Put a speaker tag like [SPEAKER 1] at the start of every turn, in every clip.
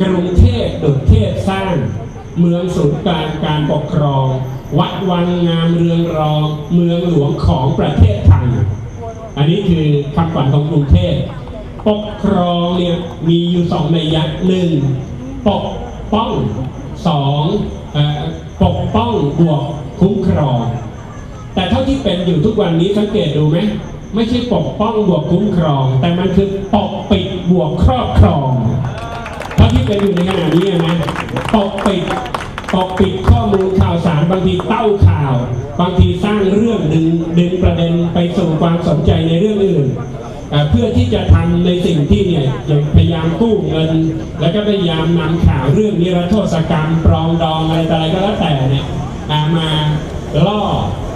[SPEAKER 1] กรุงเทพดุจเทพสร้าง เมืองศูนย์กลางการปกครอง วัดวังงามเรืองรอง เมืองหลวงของประเทศไทยอันนี้คือคำขวัญของกรุงเทพปกครองเนี่ยมีอยู่สองในยยะหนึ่งปกป้องสองอปกป้องบวกคุ้มครอง แต่เท่าที่เป็นอยู่ทุกวันนี้สังเกตดูไหมไม่ใช่ปกป้องบวกคุ้มครอง แต่มันคือปกปิดบวกครอบครองาที่เป็นอยู่ในขณะนี้นะปกปิดปกปิดข้อมูลข่าวสารบางทีเต้าข่าว บางทีสร้างเรื่องดึงดึงประเด็นไปสู่ความสนใจในเรื่องอื่นเพื่อที่จะทำในสิ่งที่เนี่ยอย่างพยายามกู้เงิน แล้วก็พยายามนำข่าวเรื่องนิรโทษกรรมปรองดองอะไรต่ออะไรก็แล้วแต่เนี่ยามาล่อ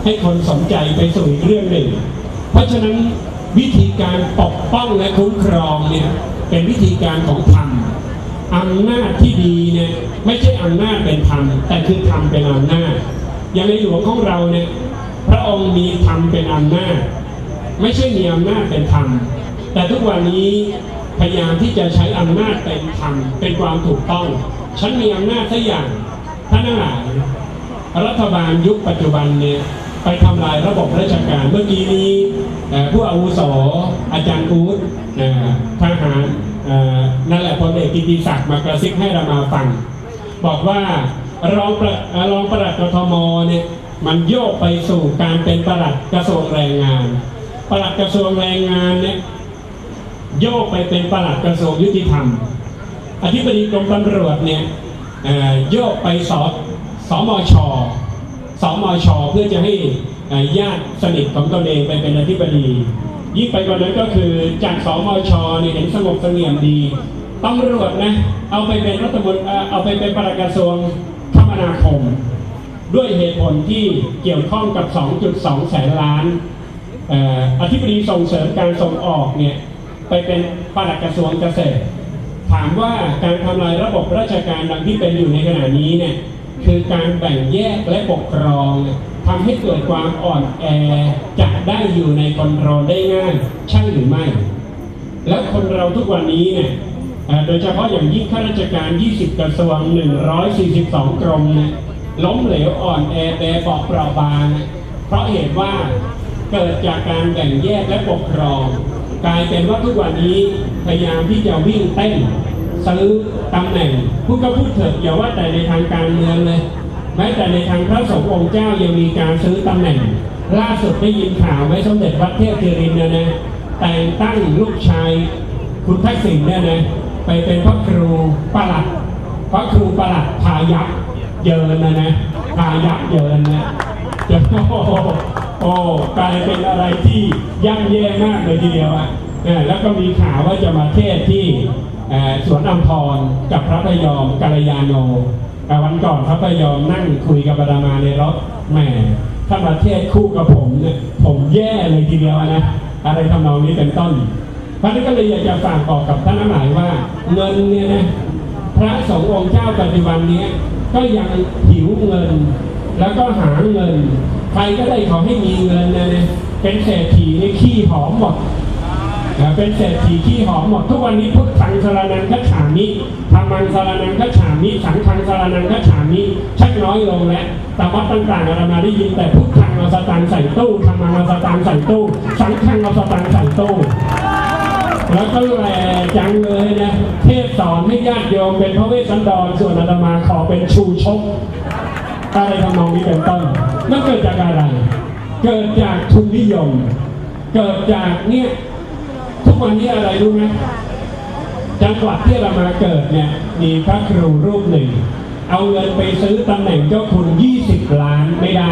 [SPEAKER 1] ให้คนสนใจไปสู่อีกเรื่องหนึ่ง เพราะฉะนั้นวิธีการปกป้องและคุ้มครองเนี่ยเป็นวิธีการของธรรม อำนาจที่ดีเนี่ยไม่ใช่อำนาจเป็นธรรมแต่คือธรรมเป็นอำนาจอย่างในหลวงของเราเนี่ยพระองค์มีธรรมเป็นอำนาจ ไม่ใช่มีอำนาจเป็นธรรมแต่ทุกวันนี้พยายามที่จะใช้อำนาจเป็นธรรมเป็นความถูกต้อง ฉันมีอำนาจสักอย่างท่านหลายรัฐบาลยุคปัจจุบันเนี่ยไปทำลายระบบราชการเมื่อกี้นี้ผู้อาวุโสอาจารย์อู๊ดทหาร นั่นแหละพลเอกกิติศักดิ์มากระซิบให้เรามาฟัง บอกว่ารองประเอ่อรองปลัดกทมเนี่ยมันโยกไปสู่การเป็นประหลัดกระทรวงแรงงาน ประหลัดกระทรวงแรงงานเนี่ยโยกไปเป็นประหลัดกระทรวงยุติธรรม อธิบดีกรมตำรวจเนี่ยโยกไปสสมชสมชเพื่อจะให้ ญาติสนิทของตนเองไปเป็นอธิบดี ยิ่งไปกว่านั้นก็คือจากสมชเนี่ยเห็นสงบเสงี่ยมดีตำรวจนะเอาไปเป็นรัฐมนตรีเอาไปเป็นปลัดกระทรวงคมนาคม ด้วยเหตุผลที่เกี่ยวข้องกับ 2.2 แสนล้านออธิบดีส่งเสริมการส่งออกเนี่ยไปเป็นปลัดกระทรวงเกษตร ถามว่าการทำลายระบบราชการดังที่เป็นอยู่ในขณะนี้เนี่ยคือการแบ่งแยกและปกครองทำให้เกิดความอ่อนแอจะได้อยู่ในคอนโทรลได้ง่ายใช่หรือไม่ แล้วคนเราทุกวันนี้เนี่ยโดยเฉพาะอย่างยิ่งข้าราชการ 20 กระทรวง 142 กรมเนี่ยล้มเหลวอ่อนแอแบเบาะเปราะบาง เพราะเหตุว่าเกิดจากการแบ่งแยกและปกครอง กลายเป็นว่าทุกวันนี้พยายามที่จะวิ่งเต้นซื้อตำแหน่งพูดก็พูดเถอะอย่าว่าแต่ในทางการเมืองเลย ม้แต่ในทางพระสงฆ์องค์เจ้ายังมีการซื้อตำแหน่ง ล่าสุดได้ยินข่าวไหมสมเด็จวัดเทพศิรินเนี่ยนะแต่งตั้งลูกชายคุณทักษิณเนี่ยนะไปเป็นพระครูประหลัดพระครูประหลัดพายักเยินนะนะพายักเยินนะจะโอ้โหโอ้กลายเป็นอะไรที่ย่ำแย่มากเลยทีเดียวอะเออแล้วก็มีข่าวว่าจะมาเทศที่สวนอัมพรกับพระพยอมกัลยาโน วันก่อนพระพยอมนั่งคุยกับอาตมาในรถแหมถ้ามาเทศคู่กับผมเนี่ยผมแย่เลยทีเดียวนะอะไรทำนองนี้เป็นต้นพระนั้นก็เลยอยากจะฝากบอกกับท่านทั้งหลายว่าเงินเนี่ยนะพระสงฆ์องค์เจ้าปัจจุบันนี้ก็ยังหิวเงิน แล้วก็หาเงิน ใครก็ได้ขอให้มีเงินนะนะเป็นเศรษฐีนี่ขี้หอมหมด เป็นเศรษฐีขี้หอมหมดทุกวันนี้พุทธังสารนังคัจฉามิธรรมังสารนังคัจฉามิ สังฆังสารนังคัจฉามิชักน้อยลงแล้วแต่วัดต่างๆเรามาได้ยินแต่พุทธังเอาสตางใส่ตู้ธรรมังเอาสตางใส่ตู้ สังฆังเอาสตางใส่ตู้แล้วก็แหลจังเลยนะเทศสอนให้ญาติโยมเป็นพระเวสสันดรส่วนอาตมาขอเป็นชูชกอะไรทำนองนี้เป็นต้นนั่นเกิดจากอะไร เกิดจากทุนนิยม เกิดจากเนี่ย วันนี้อะไรรู้ไหมจังหวัดที่เรามาเกิดเนี่ยมีพระครูรูปหนึ่ง เอาเงินไปซื้อตำแหน่งเจ้าคุณ 20 ล้านไม่ได้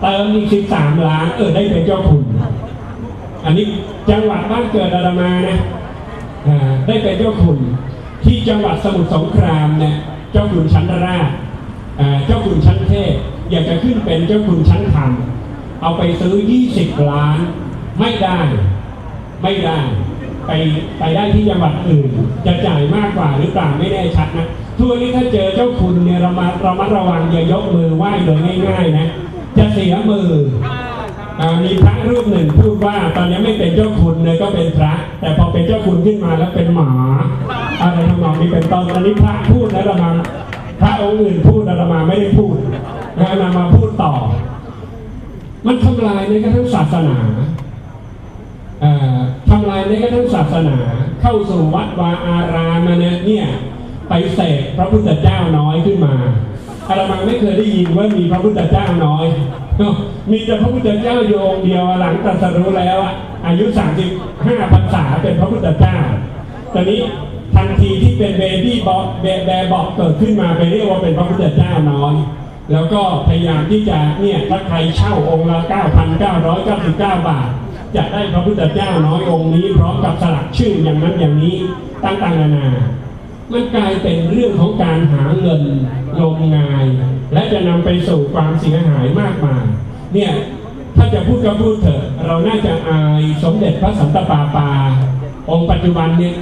[SPEAKER 1] เติมอีก 13 ล้านเออได้เป็นเจ้าคุณ อันนี้จังหวัดบ้านเกิดอาตมานะได้เป็นเจ้าขุนที่จังหวัดสมุทรสงครามเนี่ยเจ้าขุนชั้นราชเจ้าขุนชั้นเทพอยากจะขึ้นเป็นเจ้าขุนชั้นธรรมเอาไปซื้อ 20 ล้านไม่ได้ ไม่ได้ไปไปได้ที่จังหวัดอื่น จะจ่ายมากกว่าหรือเปล่าไม่แน่ชัดนะทุกวันนี้ถ้าเจอเจ้าคุณเนี่ยเรามาเรามาระวังอย่ายกมือไหว้โดยง่ายๆนะ จะเสียมือมีพระรูปหนึ่งพูดว่าตอนนี้ไม่เป็นเจ้าคุณเลยก็เป็นพระ แต่พอเป็นเจ้าคุณขึ้นมาแล้วเป็นหมาอะไรทำนองนี้เป็นต้นอันนี้พระพูดแล้วละมาพระองค์อื่นพูดแล้วละมาไม่ได้พูดแล้วละมาพูดต่อ มันทำลายในกระทั่งศาสนา ทำลายในกระทั่งศาสนา เข้าสู่วัดวาอารามาเนี่ยเนี่ยไปเสกพระพุทธเจ้าน้อยขึ้นมาอาตมาไม่เคยได้ยินว่ามีพระพุทธเจ้าน้อย มีแต่พระพุทธเจ้าโยองค์เดียวหลังตรัสรู้แล้วอะอายุ 35พรรษาเป็นพระพุทธเจ้า ตอนนี้ทันทีที่เป็นเบบี้บอกเบแบบอกเกิดขึ้นมาไปเรียกว่าเป็นพระพุทธเจ้าน้อยแล้วก็พยายามที่จะเนี่ยถ้าใครเช่าองค์ละ9,999 บาท จะได้พระพุทธเจ้าน้อยองค์นี้พร้อมกับสลักชื่ออย่างนั้นอย่างนี้ต่างๆนานา มันกลายเป็นเรื่องของการหาเงินงมงาย และจะนำไปสู่ความเสียหายมากมายเนี่ยถ้าจะพูดก็พูดเถอะ เราน่าจะอายสมเด็จพระสันตะปาปา องค์ปัจจุบันเนี่ย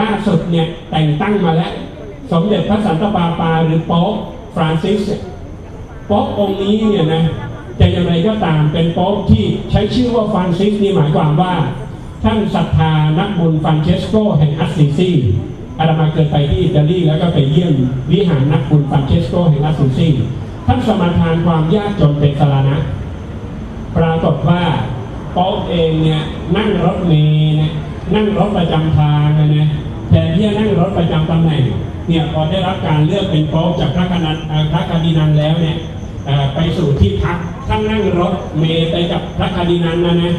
[SPEAKER 1] ล่าสุดเนี่ยแต่งตั้งมาแล้ว สมเด็จพระสันตะปาปาหรือป๊อปฟรานซิสป๊อปองค์นี้เนี่ยนะ จะอย่างไรก็ตามเป็นโป๊ปที่ใช้ชื่อว่าฟรานซิสนี่หมายความว่า ท่านศรัทธานักบุญฟรานเชสโกแห่งอัสซิซีอาตมาเคยไปที่อิตาลีแล้วก็ไปเยี่ยมวิหารนักบุญฟรานเชสโกแห่งอัสซิซีท่านสมาทานความยากจนเป็นสาระนะปรากฏว่าโป๊ปเองเนี่ยนั่งรถเมล์เนี่ยนั่งรถประจำทางนะนะแทนที่จะนั่งรถประจำตำแหน่งเนี่ยพอได้รับการเลือกเป็นโป๊ปจากพระกนันเอ่อพระกาดินันแล้วเนี่ย ไปสู่ที่พักท่านนั่งรถเมล์ไปกับพระกาดินันนะนะ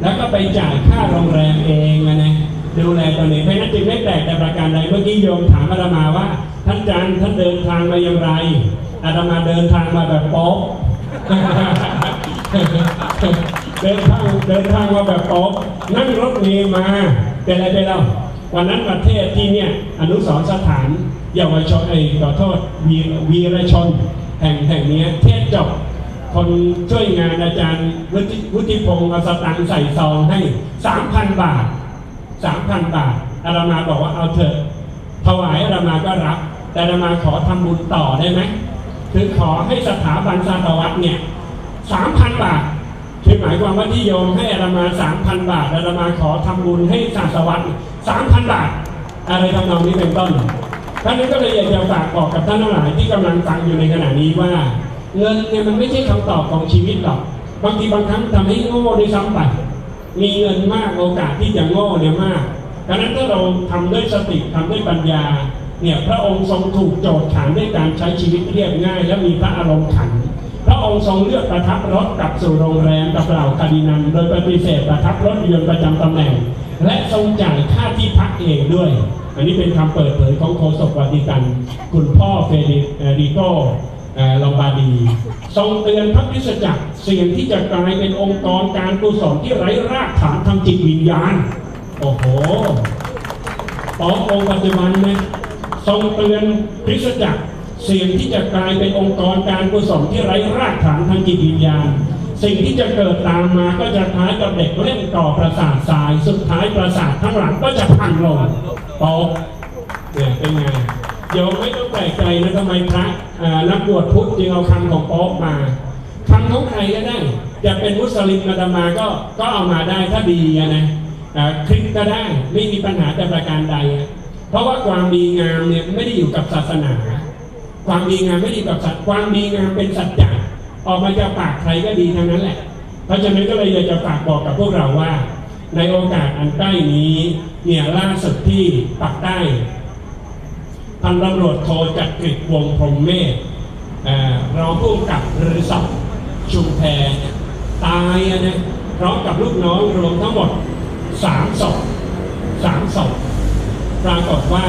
[SPEAKER 1] แล้วก็ไปจ่ายค่าโรงแรมเองนะนะดูแลตัวเองเพราะนั้นจึงไม่แปลกแต่ประการใดเมื่อกี้โยมถามอาตมาว่า ท่านอาจารย์ท่านเดินทางมาอย่างไรอาตมาเดินทางมาแบบโป๊ปเดินทางเดินทางมาแบบโป๊ะนั่งรถเมล์มาเป็นอะไรไปเล่าวันนั้นประเทศที่เนี่ยอนุสรสถานเยาวชนไอ้ขอโทษวีวีรชน แห่งแห่งนี้เทศจบคนช่วยงานอาจารย์วุฒิวุฒิพงศ์เอาสตังค์ใส่ซองให้สามพันบาทสามพันบาทอาตมาบอกว่าเอาเถอะถวายอาตมาก็รับ แต่อาตมาขอทำบุญต่อได้ไหมคือขอให้สถาบันสาตวัตเนี่ยสามพันบาทคือหมายความว่าที่โยมให้อาตมาสามพันบาทอาตมาขอทำบุญให้ศาสวัตสามพันบาท อะไรทำนองนี้เป็นต้น ท่านนี้ก็เลยอยากจะฝากบอกกับท่านทั้งหลายที่กำลังฟังอยู่ในขณะนี้ว่า เงินเนี่ยมันไม่ใช่คำตอบของชีวิตหรอก บางทีบางครั้งทำให้โง่ด้วยซ้ำไป มีเงินมากโอกาสที่จะโง่เนี่ยมากดังนั้นถ้าเราทำด้วยสติทำด้วยปัญญา เนี่ยพระองค์ทรงถูกโจทย์ฐานด้วยการใช้ชีวิตเรียบง่าย และมีพระอารมณ์ขัน พระองค์ทรงเลือกประทับรถกลับสู่โรงแรมกับเหล่าคาดินันโดยปฏิเสธประทับรถยนต์ประจำตำแหน่ง และทรงจ่ายค่าที่พักเองด้วย อันนี้เป็นคำเปิดเผยของโฆษกวาติกัน คุณพ่อเฟเดริโกลอมบาร์ดี ทรงเตือนพระคริสจักรเสี่ยงที่จะกลายเป็นองค์กรการกุศลที่ไร้รากฐานทางจิตวิญญาณ โอ้โหต่อองค์ปัจจุบันนี่ยทรงเตือนคริสจักรเสี่ยงที่จะกลายเป็นองค์กรการกุศลที่ไร้รากฐานทางจิตวิญญาณ สิ่งที่จะเกิดตามมาก็จะคล้ายกับเด็กเล่นก่อประสาททราย สุดท้ายประสาททั้งหลังก็จะพังลง โป๊ะเนี่ยเป็นไงโยมไม่ต้องแปลกใจนะทำไมพระอ่อนักบวชพุทธจึงเอาคำของโป๊ะมาคำของใครก็ได้จะเป็นมุสลิมอาตมาก็ก็เอามาได้ถ้าดีนะคลิปก็ได้ไม่มีปัญหาแต่ประการใด เพราะว่าความดีงามเนี่ยไม่ได้อยู่กับศาสนา ความดีงามไม่ได้อยู่กับสัตว์ความดีงามเป็นสัจจะออกมาจากปากใครก็ดีทั้งนั้นแหละ เพราะฉะนั้นก็เลยอยากจะฝากบอกกับพวกเราว่า ในโอกาสอันใกล้นี้ เนี่ยล่าสุดที่ปักได้พันตำรวจโทจักริดวงพรมเมธเอ่อรองผู้กับเรือสับชุมแพตายนะพร้อมกับลูกน้องรวมทั้งหมดสามศพสามศพปรากฏว่า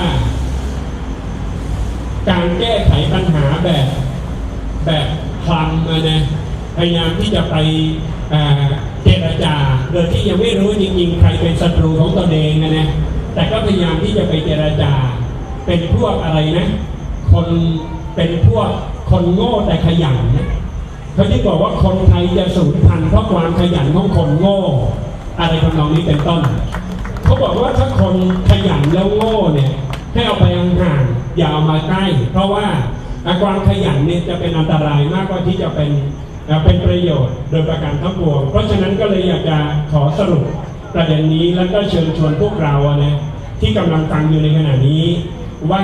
[SPEAKER 1] การแก้ไขปัญหาแบบแบบคลำอะนะพยายามที่จะไป เจรจา โดยที่ยังไม่รู้จริงๆใครเป็นศัตรูของตนเองนะนะแต่ก็พยายามที่จะไปเจรจา เป็นพวกอะไรนะ คนเป็นพวกคนโง่แต่ขยันนะเขาที่บอกว่าคนไทยจะสูญพันธุ์เพราะความขยันของคนโง่ อะไรทำนองนี้เป็นต้น เขาบอกว่าถ้าคนขยันแล้วโง่เนี่ยให้เอาไปห่างอย่าเอามาใกล้ เพราะว่าความขยันเนี่ยจะเป็นอันตรายมากกว่าที่จะเป็น เป็นประโยชน์โดยประการทั้งปวง เพราะฉะนั้นก็เลยอยากจะขอสรุปประเด็นนี้แล้วก็เชิญชวนพวกเราอะนะที่กำลังฟังอยู่ในขณะนี้ว่า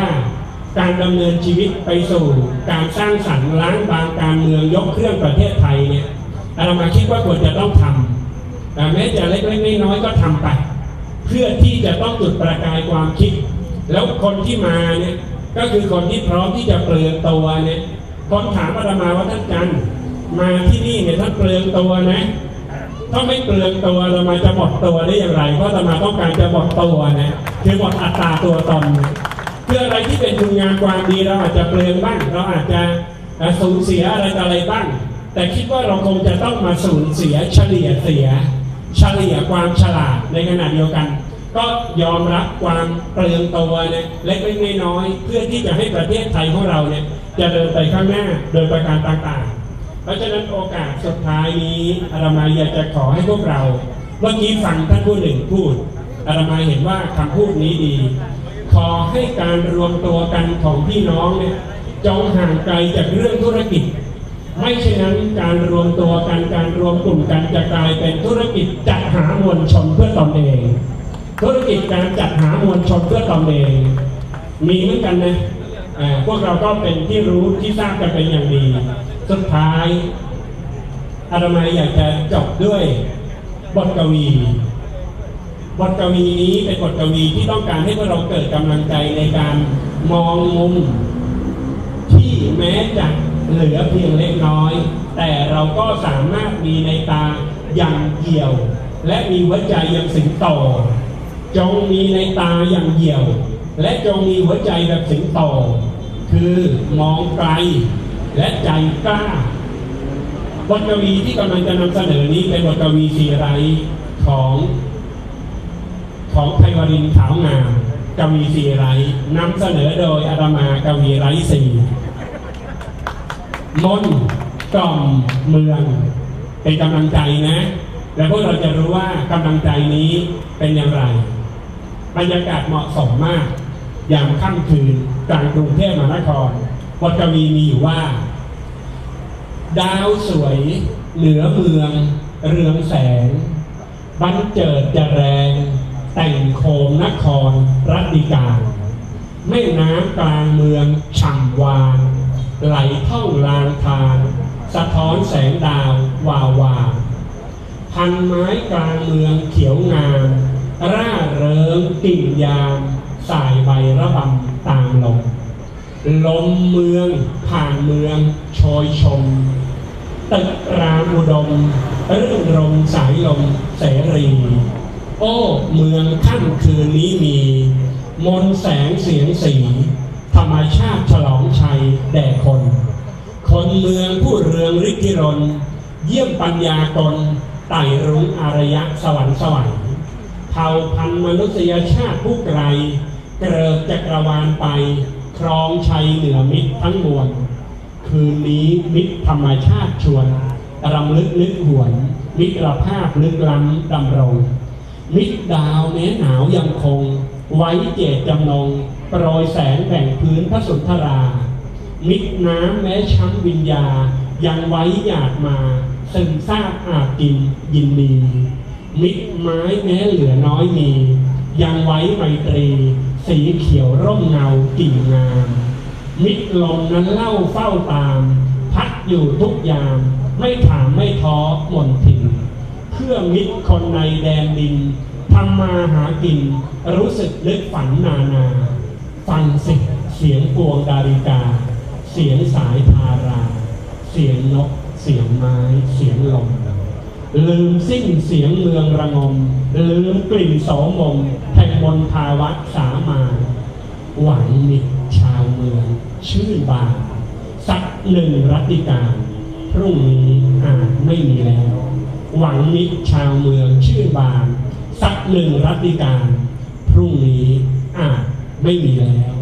[SPEAKER 1] การดำเนินชีวิตไปสู่การสร้างสรรค์ล้างบางการเมืองยกเครื่องประเทศไทยเนี่ยอาตมาคิดว่าควรจะต้องทำแต่แม้จะเล็กๆน้อยๆก็ทำไป เพื่อที่จะต้องจุดประกายความคิด แล้วคนที่มาเนี่ยก็คือคนที่พร้อมที่จะเปลืองตัวเนี่ยคนถามอาตมาว่าท่านจันทร์ มาที่นี่เนี่ยท่านเปลืองตัวนะถ้าไม่เปลืองตัวเรามาจะหมดตัวได้อย่างไร เพราะอาตมาต้องการจะหมดตัวนะคือหมดอัตราตัวตนเพื่ออะไรที่เป็นคุณงามความดีเราอาจจะเปลืองบ้างเราอาจจะสูญเสียอะไรต่ออะไรบ้าง แต่คิดว่าเราคงจะต้องมาสูญเสียเฉลี่ยเสีย เฉลี่ยความฉลาดในขณะเดียวกัน ก็ยอมรับความเปลืองตัวเนี่ยเล็กๆน้อยเพื่อที่จะให้ประเทศไทยของเราเนี่ยจะเดินไปข้างหน้าโดยประการต่างๆ เพราะฉะนั้นโอกาสสุดท้ายนี้อาตมาอยากจะขอให้พวกเรา เมื่อกี้ฟังท่านผู้หนึ่งพูด อาตมาเห็นว่าคำพูดนี้ดี ขอให้การรวมตัวกันของพี่น้องเนี่ยจงห่างไกลจากเรื่องธุรกิจ ไม่เช่นนั้นการรวมตัวกันการรวมกลุ่มกันจะกลายเป็นธุรกิจจัดหามวลชนเพื่อตนเอง ธุรกิจการจัดหามวลชนเพื่อตนเอง มีเหมือนกันนะพวกเราก็เป็นที่รู้ที่ทราบกันเป็นอย่างดี สุดท้ายอาตมาอยากจะจบด้วยบทกวี บทกวีนี้เป็นบทกวีที่ต้องการให้พวกเราเกิดกำลังใจในการมองมุม ที่แม้จะเหลือเพียงเล็กน้อย แต่เราก็สามารถมีในตาอย่างเหี่ยว และมีหัวใจอย่างสิงโตจงมีในตาอย่างเหี่ยว และจงมีหัวใจแบบสิงโตคือมองไกล และใจกล้าบทกวีที่กำลังจะนำเสนอนี้เป็นบทกวีสีไรของของไพวรินขาวงามกวีสีไรนำเสนอโดยอาตมากวีไรสีมนต์กล่อมเมืองเป็นกำลังใจนะ และพวกเราจะรู้ว่ากำลังใจนี้เป็นอย่างไร บรรยากาศเหมาะสมมาก อย่างค่ำคืนกลางกรุงเทพมหานคร บทกวีมีอยู่ว่า ดาวสวยเหนือเมือง เรืองแสง บันเจิดจะแรง แต่งโคมนครรัติการแม่น้ำกลางเมืองฉ่ำวาน ไหลท่องลางทานสะท้อนแสงดาววาววาพันไม้กลางเมืองเขียวงาม ร่าเริงกิ่งยาม สายใบระบำตามลม ลมเมือง ผ่านเมืองโชยชม ตึกรามอุดม เรื่นรมสายลมเสรีโอ้เมืองค่ำคืนนี้มี มนแสงเสียงสี ธรรมชาติฉลองชัยแด่คน คนเมืองผู้เรืองฤทธิรน เยี่ยมปัญญากลไต่รุ้งอารยะสวรรค์สวรรค์เผ่าพันธุ์มนุษยชาติผู้ไกล เกิดจักรวาลไป ครองชัยเหนือมิตรทั้งมวลคืนนี้มิตรธรรมชาติชวนรำลึกนึกหวน มิตรภาพลึกล้ำดำรง มิตรดาวแม้หนาวยังคง ไว้เจตจำนงโปรยแสงแบ่งพื้นพระสุนทรา มิตรน้ำแม้ช้ำวิญญา ยังไว้หยาดมาซึมซาบอาจกินยินดีมิตรไม้แม้เหลือน้อยมี ยังไว้ไมตรี สีเขียวร่มเงากิ่งงาม มิตรลมนั้นเล่าเฝ้าตาม พัดอยู่ทุกยาม ไม่ถามไม่ท้อหม่นถิ่นเพื่อมิตรคนในแดนดินทำมาหากิน รู้สึกนึกฝันนานา ฟังสิเสียงปวงดาริกา เสียงสายทารา เสียงนก เสียงไม้ เสียงลมลืมสิ้นเสียงเมืองระงม ลืมกลิ่นโสมมง มนภาวัดสามาหวังมิตรชาวเมือง ชื่อบางสักหนึ่งรัตติการพรุ่งนี้อาจไม่มีแล้ว หวังมิตรชาวเมืองชื่อบางสักหนึ่งรัตติการ พรุ่งนี้อาจไม่มีแล้ว